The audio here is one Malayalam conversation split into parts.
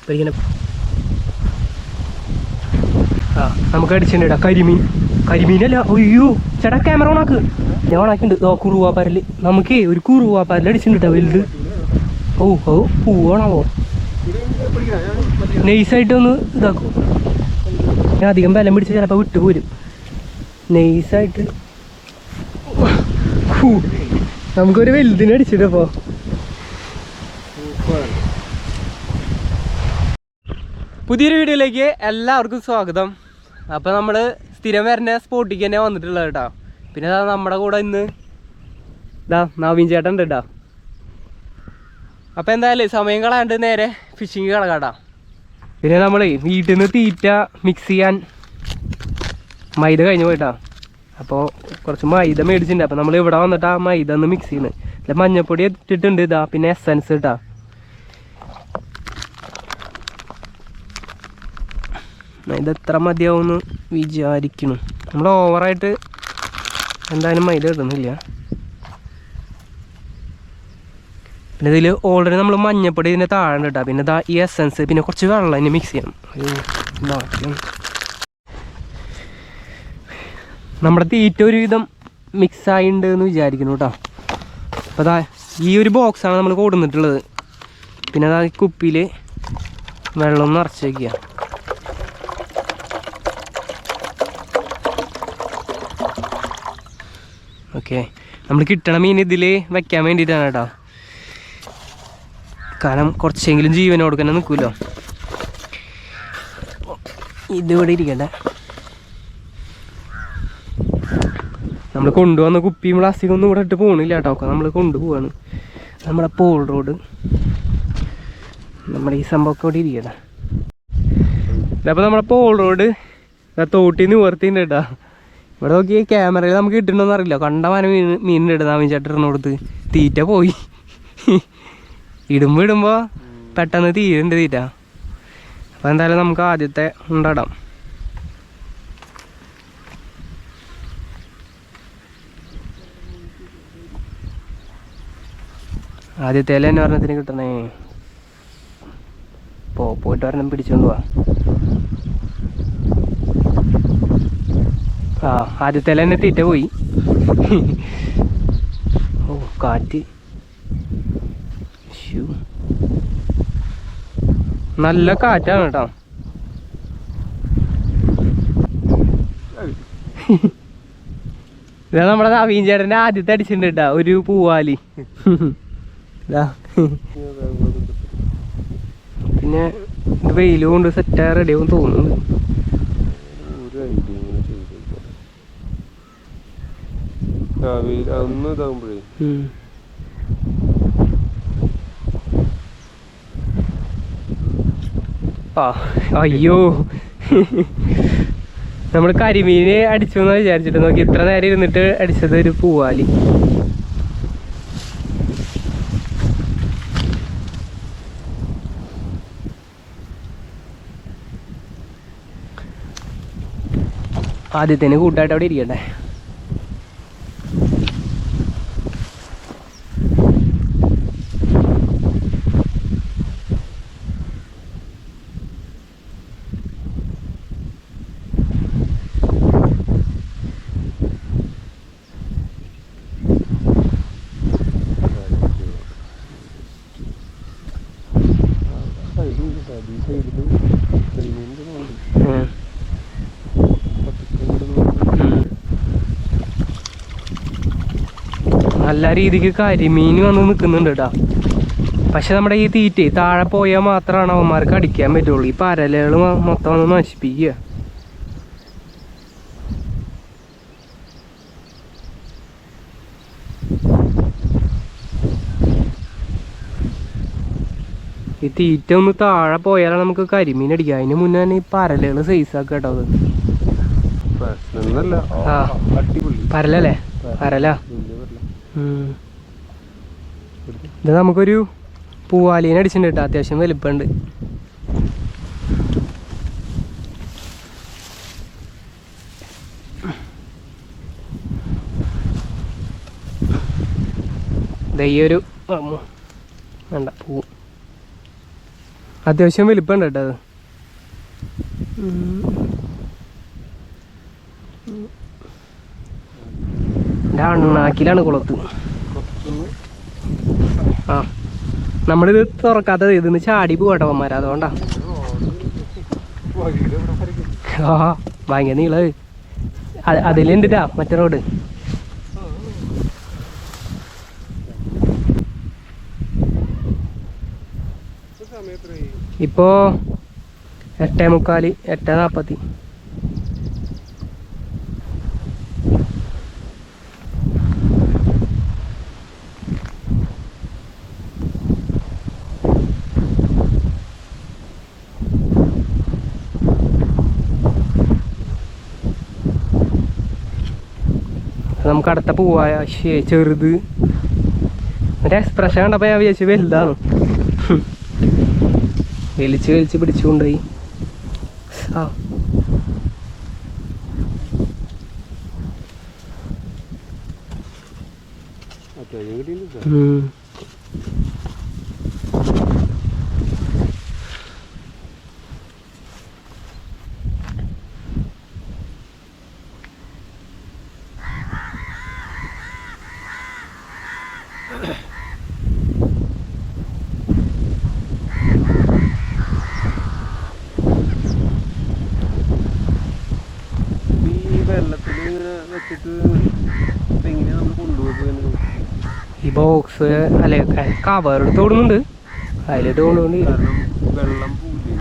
ഇപ്പൊ ഇങ്ങനെ ആ നമുക്ക് അടിച്ചിട്ടുണ്ട് കരിമീൻ. കരിമീനല്ല അയ്യോ ചേട്ടാ ക്യാമറ ഓണാക്ക് ഞാൻ ഓണാക്കിണ്ട് ഓ കുറുവാപ്പാരൽ. നമുക്ക് ഒരു കുറുവാപ്പാരൽ അടിച്ചിട്ടുണ്ട് വലുത്. ഓ ഓ പൂവാണാവോ? നൈസായിട്ട് ഒന്ന് ഇതാക്കും. ഞാൻ അധികം ബലം പിടിച്ച് ചിലപ്പോൾ വിട്ടുപോരും. നൈസായിട്ട് ഹൂ. നമുക്കൊരു വലുതിനെ പുതിയൊരു വീഡിയോയിലേക്ക് എല്ലാവർക്കും സ്വാഗതം. അപ്പോൾ നമ്മൾ സ്ഥിരം വരുന്ന സ്പോട്ടിക്ക് തന്നെ വന്നിട്ടുള്ളത് കേട്ടോ പിന്നെ ദാ നമ്മുടെ കൂടെ ഇന്ന് ഇതാ നവീൻ ചേട്ടൻ ഉണ്ട് കേട്ടോ അപ്പോൾ എന്തായാലും സമയം കളയാണ്ട് നേരെ ഫിഷിങ് കളകാട്ടാ പിന്നെ നമ്മൾ വീട്ടിൽ നിന്ന് തീറ്റ മിക്സ് ചെയ്യാൻ മൈദ കഴിഞ്ഞ് പോയിട്ടാ അപ്പോൾ കുറച്ച് മൈദ മേടിച്ചിട്ടുണ്ട്. അപ്പോൾ നമ്മൾ ഇവിടെ വന്നിട്ട് ആ മൈദ ഒന്ന് മിക്സ് ചെയ്യുന്നത് മഞ്ഞപ്പൊടി ഇട്ടിട്ടുണ്ട് ഇതാ പിന്നെ എസ്സൻസ് ഇട്ടാ മൈദ എത്ര മതിയാവുമെന്ന് വിചാരിക്കുന്നു. നമ്മൾ ഓവറായിട്ട് എന്തായാലും മൈദ ഇടുന്നില്ല പിന്നെ ഇതിൽ ഓൾറെഡി നമ്മൾ മഞ്ഞപ്പൊടി ഇതിന്റെ താഴെ ഇട്ടാ പിന്നെ ഇതാ ഈ എസൻസ് പിന്നെ കുറച്ച് വെള്ളം അതിന് മിക്സ് ചെയ്യണം നമ്മുടെ തീറ്റ ഒരുവിധം മിക്സ് ആയിട്ടുണ്ട് എന്ന് വിചാരിക്കുന്നു കേട്ടോ. അപ്പോൾ അതാ ഈ ഒരു ബോക്സാണ് നമ്മൾ കൊടുന്നിട്ടുള്ളത്. പിന്നെ അതാ കുപ്പിയിൽ വെള്ളം നിറച്ച് വയ്ക്കുക ഓക്കെ നമ്മൾ കിട്ടണ മീൻ ഇതിൽ വെക്കാൻ വേണ്ടിയിട്ടാണ് കേട്ടോ. കാരണം കുറച്ചെങ്കിലും ജീവൻ കൊടുക്കാൻ നിൽക്കുമല്ലോ ഇതിവിടെ ഇരിക്കട്ടെ. നമ്മൾ കൊണ്ടുവന്ന കുപ്പിയും പ്ലാസ്റ്റിക്കും ഒന്നും ഇവിടെ ഇട്ട് പോകണില്ല കേട്ടോ. നമ്മൾ കൊണ്ടുപോവാണ്. നമ്മുടെ പോൾ റോഡ് നമ്മുടെ ഈ സംഭവമൊക്കെ ഇവിടെ ഇരിക്കട്ടെ. ഇതപ്പോൾ നമ്മുടെ പോൾ റോഡ് തോട്ടിന്ന് നിവർത്തിണ്ട് കേട്ടോ. ഇവിടെ നോക്കി ക്യാമറയിൽ നമുക്ക് കിട്ടണമെന്ന് അറിയില്ല. കണ്ട മന മീൻ മീനിന്റെ ഇടുന്ന മീൻ ചേട്ടൻ കൊടുത്ത്. തീറ്റ പോയി. ഇടുമ്പോൾ ഇടുമ്പോൾ പെട്ടെന്ന് തീരുണ്ട് തീറ്റ. അപ്പോൾ എന്തായാലും നമുക്ക് ആദ്യത്തെ ഉണ്ടാടാം. ആദ്യത്തെ എന്നെ പറഞ്ഞതിന് കിട്ടണേ. പോ പോയിട്ട് വരണം പിടിച്ചോണ്ട് പോവാ. ആ ആദ്യത്തെ തന്നെ തീറ്റ പോയി. ഓ കാറ്റ്. നല്ല കാറ്റാണ് കേട്ടോ. ഇതാ നമ്മുടെ നവീൻ ചേട്ടന്റെ ആദ്യത്തെ അടിച്ചിട്ടുണ്ട് കേട്ടോ ഒരു പൂവാലി. പിന്നെ ഇത് വെയിൽ കൊണ്ട് സെറ്റ് റെഡിയാവും ആവും തോന്നുന്നു ഒരു ഐഡിയ ഇങ്ങനെ ചെയ്തേക്കാം. ആ, അന്ന് ഇതാകുമ്പോഴേ അയ്യോ. നമ്മൾ കരിമീനെ അടിച്ചു എന്ന് വിചാരിച്ചിട്ട് നോക്കി. ഇത്ര നേരം ഇരുന്നിട്ട് അടിച്ചത് ഒരു പൂവാലി. ആദ്യത്തേന് കൂട്ടായിട്ട് അവിടെ ഇരിക്കട്ടെ സൈഡിൽ സൈഡിൽ സൈഡിൽ കരിമീന്റെ ഉണ്ട്. ഉം. പത്തിക്കയുടെ ഉണ്ട്. ഉം. നല്ല രീതിക്ക് കരിമീൻ വന്ന് നിൽക്കുന്നുണ്ട് കേട്ടോ പക്ഷെ നമ്മുടെ ഈ തീറ്റ താഴെ പോയാൽ മാത്രമാണ് അവന്മാർക്ക് അടിക്കാൻ പറ്റുള്ളൂ. ഈ പരലുകൾ മൊത്തം ഒന്ന് നശിപ്പിക്കുക. ഈ തീറ്റ ഒന്ന് താഴെ പോയാലാണ് നമുക്ക് കരിമീൻ അടിക്കുക. അതിന് മുന്നേ തന്നെ ഈ പരലുകൾ സൈസ് ആക്കുക കേട്ടോ അത്. പരലല്ലേ? പരലാ. ഇത് നമുക്കൊരു പൂവാലീനെ അടിച്ചിട്ടുണ്ട് കേട്ടോ. അത്യാവശ്യം വലിപ്പമുണ്ട്. ഒരു വേണ്ട പൂ. അത്യാവശ്യം വലിപ്പമുണ്ട് കേട്ടോ അത്. എന്റെ അണ്ണാക്കിലാണ് കുളത്ത്. ആ. നമ്മളിത് തുറക്കാത്തത് ഇതിന്ന് ചാടി പോകട്ടോ അവന്മാർ അതുകൊണ്ടാ. ആ ഭയങ്കര നീളത് അതിലുണ്ടാ മറ്റേ റോഡ്. ഇപ്പോ എട്ടേ മുക്കാൽ എട്ടേ നാപ്പത്തി. നമുക്ക് അടുത്ത പോവായ ശ്ശേ, ചെറുത്. മറ്റേ എക്സ്പ്രഷൻ കണ്ടപ്പോ ഞാൻ വിചാരിച്ചു വലുതാണ്? വലിച്ച് വലിച്ച് പിടിച്ചുകൊണ്ടുപോയി. ആ. ഉം. ഈ വെള്ളത്തിൽ ഇങ്ങനെ വെച്ചിട്ട് എങ്ങനെയാ നമ്മൾ കൊണ്ടുപോകുന്നത് ഈ ബോക്സ് അല്ലെ കവർ എടുത്ത് ഓടുന്നുണ്ട്. അതിലിട്ട് വെള്ളം പൂലേ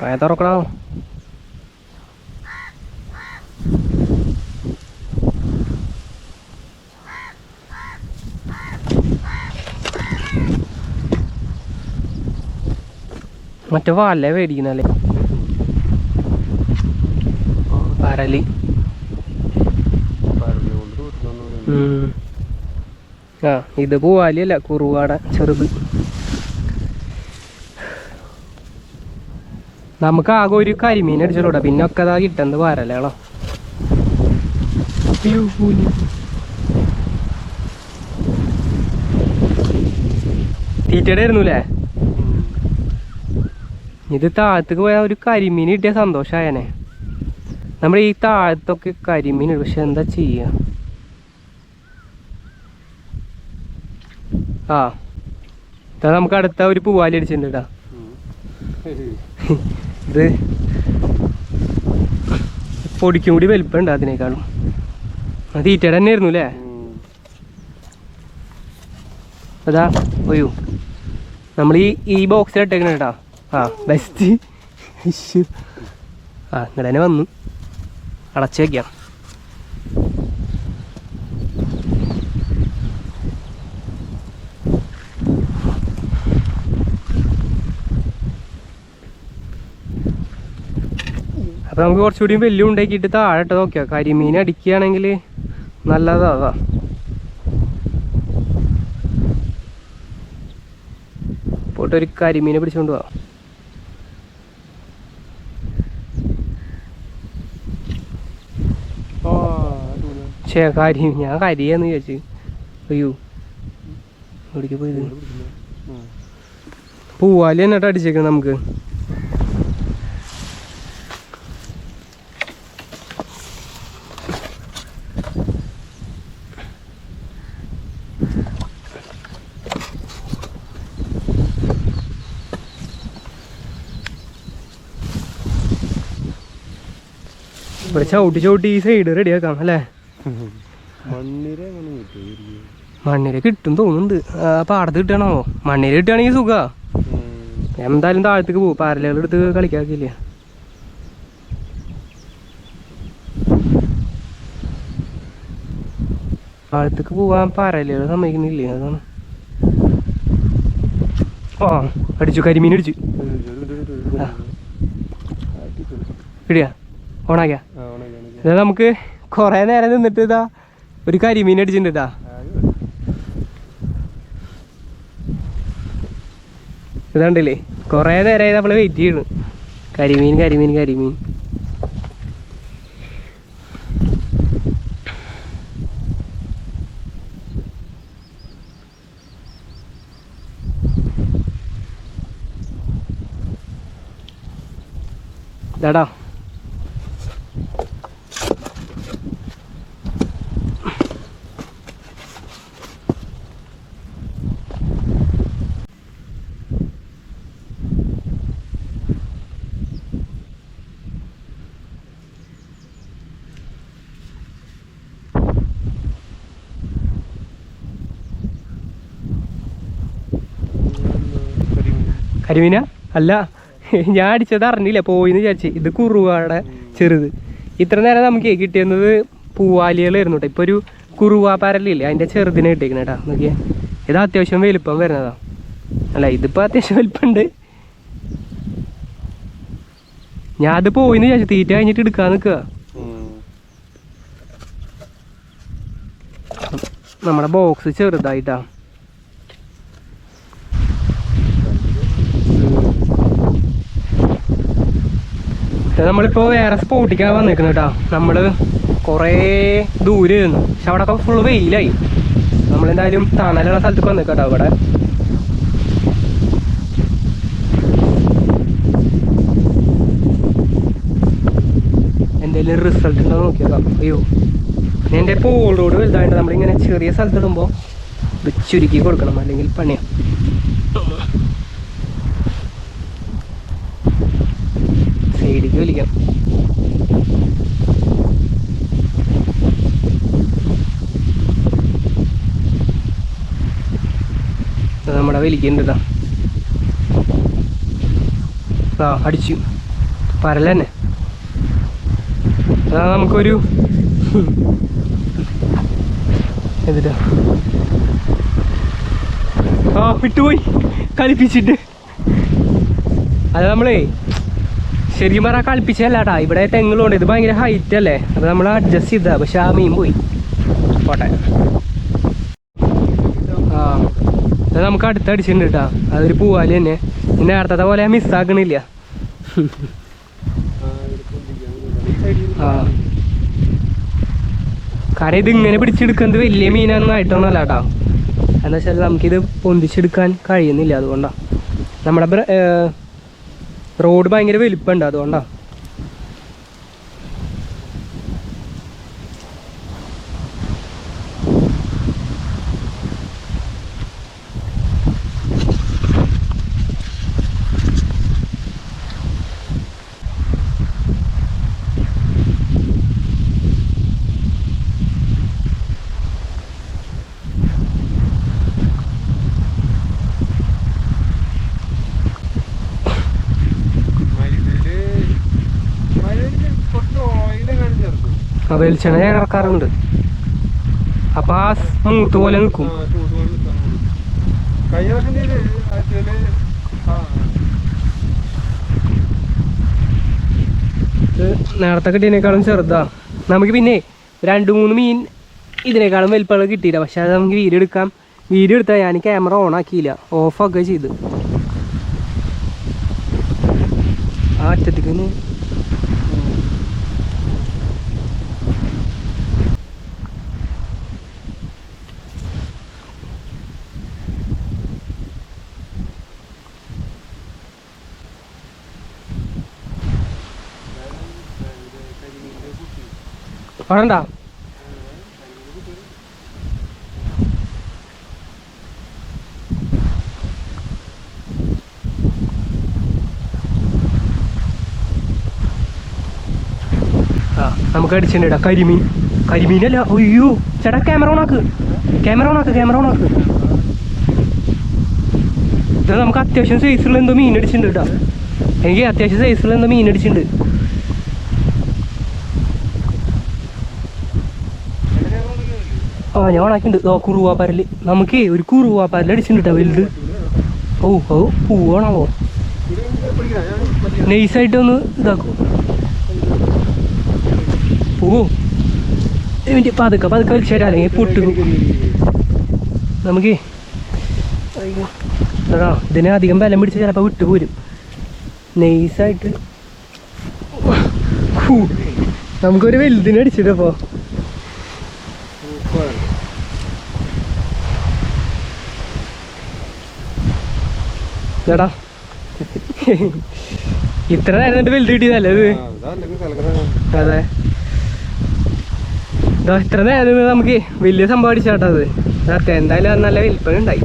മഴ തുറക്കണോ? മറ്റേ വല മേടിക്കുന്നല്ലേ പരലി. ആ ഇത് പൂവാലിയല്ല കുറുവാട ചെറുത്. നമുക്ക് ആകെ ഒരു കരിമീൻ അടിച്ചോളൂടാ. പിന്നെ ഒക്കെ അതാ കിട്ടുന്നത് വരലാണോ തീറ്റയുടെ ആയിരുന്നു അല്ലേ ഇത് താഴത്തേക്ക് പോയാൽ ഒരു കരിമീൻ കിട്ടിയ സന്തോഷമായനെ നമ്മൾ ഈ താഴത്തൊക്കെ കരിമീൻ പക്ഷെ എന്താ ചെയ്യുക ആ. ഇതാ നമുക്ക് അടുത്ത ഒരു പൂവാലി അടിച്ചിട്ടുണ്ട് ട്ടാ. ഇത് പൊടിക്കും കൂടി വലിപ്പമുണ്ട് അതിനേക്കാളും. അത് തീറ്റയുടെ തന്നെ ആയിരുന്നു അല്ലേ അതാ ഒയ്യോ. നമ്മൾ ഈ ഈ ബോക്സിൽ ആ ബെസ്റ്റ് ആ ഇങ്ങനെ തന്നെ വന്നു. അടച്ചു വയ്ക്കാം അപ്പൊ നമുക്ക് കുറച്ചുകൂടി വലിയ ഉണ്ടാക്കിയിട്ട് താഴെ ഇട്ട് നോക്കിയാ? കരിമീൻ അടിക്കുകയാണെങ്കിൽ നല്ലതാ പോയിട്ട് ഒരു കരിമീനെ പിടിച്ചോണ്ട് പോവാം ആ അടിപൊളി. കാര്യം കരി ഞാൻ കരിയെന്ന് വിചാരിച്ചു അയ്യോ എവിടേക്ക് പോയത്. പൂവാലി എന്നിട്ട് അടിച്ചേക്കണം നമുക്ക് ഇവിടെ ചവിട്ടി ചവിട്ടി ഈ സൈഡ് അല്ലേ മണ്ണിര കിട്ടും? തോന്നുന്നുണ്ട്. പാടത്ത് കിട്ടണോ മണ്ണിര കിട്ടുകയാണെങ്കിൽ സുഖ. എന്തായാലും താഴത്തേക്ക് പോകും. പാരലുകൾ എടുത്ത് കളിക്കാക്കില്ല താഴത്തേക്ക് പോവാൻ പാരലുകൾ സമ്മതിക്കുന്നില്ലേ? അതാണ്. ആ അടിച്ചു കരിമീൻ അടിച്ചു. കിടിയാ ഓണാക്കിയാ. ഇതാ നമുക്ക് കുറേ നേരം നിന്നിട്ട് ഇതാ ഒരു കരിമീൻ അടിച്ചിട്ടുണ്ട് ഇതാ. ഇതാണ്ടില്ലേ കുറേ നേരമായി നമ്മൾ വെയിറ്റ് ചെയ്യണു. കരിമീൻ കരിമീൻ കരിമീൻ. ഇതാടാ. കരിമീന അല്ല ഞാൻ അടിച്ചത് അറിഞ്ഞില്ല പോയിന്ന് വിചാരിച്ചു. ഇത് കുറുവാടെ ചെറുത്. ഇത്ര നേരം നമുക്ക് കിട്ടിയിരുന്നത് പൂവാലികളായിരുന്നു കേട്ടോ ഇപ്പൊ ഒരു കുറുവാ പരലില്ലേ അതിന്റെ ചെറുതിനെ കിട്ടിയേക്കണ കേട്ടാ നോക്കിയേ. ഇത് അത്യാവശ്യം വലുപ്പം വരുന്നതാ. അല്ല ഇതിപ്പോ അത്യാവശ്യം വലുപ്പമുണ്ട് ഞാൻ അത് പോയിന്ന് വിചാരിച്ചു തീറ്റ കഴിഞ്ഞിട്ട് എടുക്കാൻ നിൽക്കുക നമ്മുടെ ബോക്സ് ചെറുതായിട്ടാ. നമ്മളിപ്പോ വേറെ സ്പോട്ടിക്കാണ് വന്നിരിക്കുന്നത് കേട്ടോ നമ്മൾ കുറേ ദൂരെ ഇരുന്നു. പക്ഷെ അവിടെ ഒക്കെ ഫുള്ള് വെയിലായി. നമ്മളെന്തായാലും തണലുള്ള സ്ഥലത്തേക്ക് വന്നിരിക്കട്ടോ അവിടെ. എന്തെങ്കിലും റിസൾട്ട് ഉണ്ടോ നോക്കിയേക്കാം അയ്യോ. പിന്നെ എന്റെ റോഡ് വലുതായിട്ട് നമ്മളിങ്ങനെ ചെറിയ സ്ഥലത്ത് ഇടുമ്പോൾ ഇത് ചുരുക്കി കൊടുക്കണം. അല്ലെങ്കിൽ പണിയാം. വലിക്കുന്നുണ്ട് ആ അടിച്ചു. പരല തന്നെ അതാ നമുക്കൊരു എന്നിട്ടാ ആ വിട്ടുപോയി. കളിപ്പിച്ചിട്ട്. അത് നമ്മളേ ശരിക്കും പറഞ്ഞാൽ കളിപ്പിച്ചല്ലാട്ടാ ഇവിടെ തെങ്ങുകളുണ്ട്. ഇത് ഭയങ്കര ഹൈറ്റ് അല്ലേ? അപ്പോൾ നമ്മൾ അഡ്ജസ്റ്റ് ചെയ്താ പക്ഷെ ആ മീൻ പോയി. പോട്ടെ. ഇത് നമുക്ക് അടുത്ത് അടിച്ചിട്ടുണ്ട് കേട്ടോ അതൊരു പൂവാലി തന്നെ. പിന്നെ നേരത്തെ പോലെ മിസ്സാക്കണില്ല ആ. ഇത് ഇങ്ങനെ പിടിച്ചെടുക്കുന്നത് വലിയ മീനൊന്നും ആയിട്ടൊന്നുമല്ല കേട്ടോ എന്താ വെച്ചാൽ നമുക്കിത് പൊന്തിച്ചെടുക്കാൻ കഴിയുന്നില്ല അതുകൊണ്ടാണ് നമ്മുടെ റോഡ് ഭയങ്കര വലിപ്പമുണ്ട് അതുകൊണ്ടാ. വെളിച്ചെണ്ണ ഞാൻ ഇറക്കാറുണ്ട് അപ്പൊ ആ മൂത്ത് പോലെ നിൽക്കും നേരത്തെ കിട്ടിയതിനേക്കാളും ചെറുതാ. നമുക്ക് പിന്നെ രണ്ട് മൂന്ന് മീൻ ഇതിനേക്കാളും വലിപ്പമുള്ള കിട്ടിയില്ല. പക്ഷെ അത് നമുക്ക് വീഡിയോ എടുക്കാം. വീഡിയോ എടുത്താൽ ഞാൻ ക്യാമറ ഓൺ ആക്കിയില്ല. ഓഫാക്കുക ചെയ്ത്. ആ അറ്റത്തേക്ക് ആ നമുക്ക് അടിച്ചിട്ടാ കരിമീൻ. കരിമീനല്ല അയ്യോ. ചേട്ടാ ക്യാമറ ഓൺ ആക്ക്. ക്യാമറ ഓൺ ആക്ക് ക്യാമറ ഓൺ ആക്ക്. ഇത് നമുക്ക് അത്യാവശ്യം സൈസുള്ള എന്തോ മീൻ അടിച്ചിട്ടുണ്ട് കേട്ടോ. എനിക്ക് അത്യാവശ്യം സൈസുള്ള എന്തോ മീൻ അടിച്ചിട്ടുണ്ട്. ആ ഞാൻ ഓണാക്കിണ്ട് ഓ കുറുവാ പരൽ. നമുക്ക് ഒരു കുറുവാ പരൽ അടിച്ചിട്ടുണ്ട് വലുത്. ഓ ഓ പൂവാണാവോ നൈസായിട്ട് ഒന്ന് ഇതാക്കും. ഓ. എന്നിട്ട് പതുക്കെ പതുക്കെ വലിച്ചേരാ അല്ലെങ്കിൽ പൊട്ടും. നമുക്ക് ഇതിനെ അധികം ബലം പിടിച്ച് ചിലപ്പോൾ വിട്ടു പോരും. നൈസായിട്ട്. നമുക്കൊരു വലുതിനെ അടിച്ചിട്ടപ്പോ എടാ ഇത്ര നേരം എന്നിട്ട് വലുത് കിട്ടിയതല്ലേ ഇത് അതെ. ഇത്ര നേരം നമുക്ക് വലിയ സംഭവം അടിച്ചാട്ടോ അത്. എന്തായാലും അത് നല്ല വിൽപ്പന ഉണ്ടായി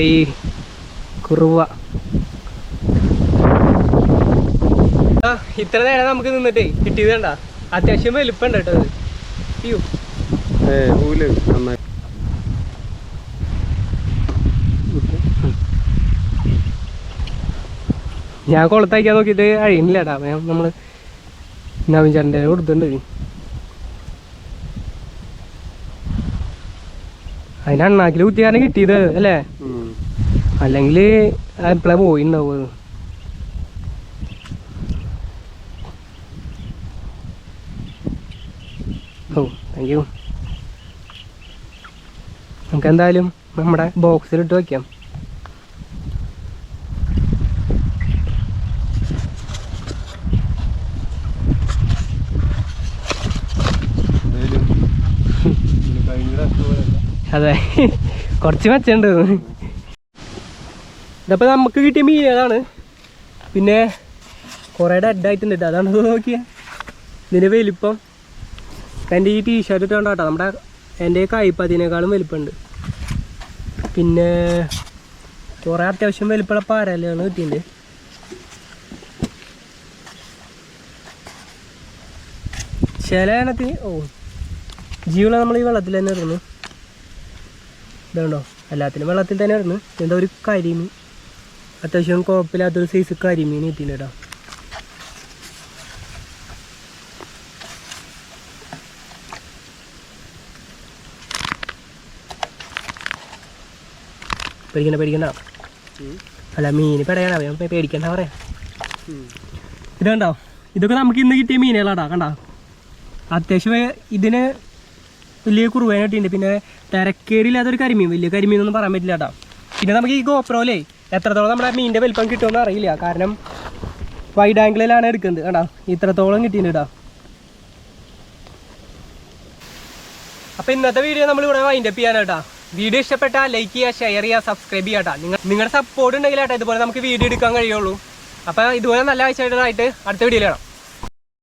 ഏയ് കുറുവ. ഇത്ര നേരം നമുക്ക് നിന്നിട്ടേ കിട്ടിയത് കണ്ട. അത്യാവശ്യം വലിപ്പം ഉണ്ട് കേട്ടോ അത്. അയ്യോ നന്നായി. ഞാൻ കുളത്തയക്കാൻ നോക്കിയിട്ട് അഴിയുന്നില്ലടാ. ഞാൻ നമ്മൾ നവീൻ ചേട്ടന്റെ കൊടുത്തിട്ടുണ്ട്. അതിന് അണ്ണാക്കിൽ കുത്തിയാരണം കിട്ടിയത് അല്ലേ. അല്ലെങ്കിൽ എപ്പോഴാ പോയിണ്ടാവും അത് ഓ താങ്ക് യു നമുക്ക് എന്തായാലും നമ്മുടെ ബോക്സിലിട്ട് വെക്കാം എന്തായാലും ഇതിന് കഴിഞ്ഞ പ്രാവശ്യം പോലെയല്ല. അതെ. കുറച്ച് മെച്ചുണ്ട്. ഇതപ്പോൾ നമുക്ക് കിട്ടിയ മീൻ അതാണ് പിന്നെ കുറേ ഡെഡ് ആയിട്ടുണ്ട് അതാണ് നോക്കിയ. ഇതിന്റെ വലിപ്പം. എന്റെ ഈ ടീഷർട്ട് ഇട്ടുണ്ടോ കേട്ടോ നമ്മുടെ എന്റെ കൈപ്പതിനേക്കാളും വലിപ്പമുണ്ട് പിന്നെ കുറേ അത്യാവശ്യം വലിപ്പമുള്ള പാരലാണ് കിട്ടിയിട്ടുണ്ട് ചില എണ്ണത്തിന് ഓ ജീവന നമ്മൾ ഈ വെള്ളത്തിൽ തന്നെ ഇടുന്നു ഇതുണ്ടോ എല്ലാത്തിനും വെള്ളത്തിൽ തന്നെ ഇടുന്നു എന്താ ഒരു കരിമീൻ? അത്യാവശ്യം കുഴപ്പമില്ലാത്തൊരു സൈസ് കരിമീൻ കിട്ടിയില്ല കേട്ടോ പേടിക്കണ്ട പേടിക്കണ്ട. അല്ല മീന് പെടയണ ഞാൻ പേടിക്കണ്ട പറയാം. ഇത് കണ്ടോ? ഇതൊക്കെ നമുക്ക് ഇന്ന് കിട്ടിയ മീനുകളാടാ കണ്ടോ? അത്യാവശ്യം ഇതിന് വലിയ കുറുവേന പിന്നെ പിന്നെ ഒരു കരിമീൻ വലിയ കരിമീൻ ഒന്നും പറയാൻ പറ്റില്ല കേട്ടോ പിന്നെ നമുക്ക് ഈ ഗോപ്രോലേ എത്രത്തോളം നമ്മുടെ മീനിന്റെ വലിപ്പം കിട്ടുമെന്ന് അറിയില്ല. കാരണം വൈഡ് ആംഗിളിലാണ് എടുക്കുന്നത് കേട്ടോ ഇത്രത്തോളം കിട്ടിയിട്ടുണ്ട് കേട്ടോ അപ്പോൾ ഇന്നത്തെ വീഡിയോ നമ്മൾ ഇവിടെ വൈൻഡ് അപ്പ് ചെയ്യാൻ കേട്ടോ വീഡിയോ ഇഷ്ടപ്പെട്ടാൽ ലൈക്ക് ചെയ്യുക ഷെയർ ചെയ്യുക സബ്സ്ക്രൈബ് ചെയ്യാട്ടാ നിങ്ങൾ നിങ്ങളുടെ സപ്പോർട്ട് ഉണ്ടെങ്കിൽ കേട്ടോ ഇതുപോലെ നമുക്ക് വീഡിയോ എടുക്കാൻ കഴിയുള്ളൂ. അപ്പോൾ ഇതുപോലെ നല്ല ആഴ്ചയായിട്ട് അടുത്ത വീഡിയോയിൽ കാണാം.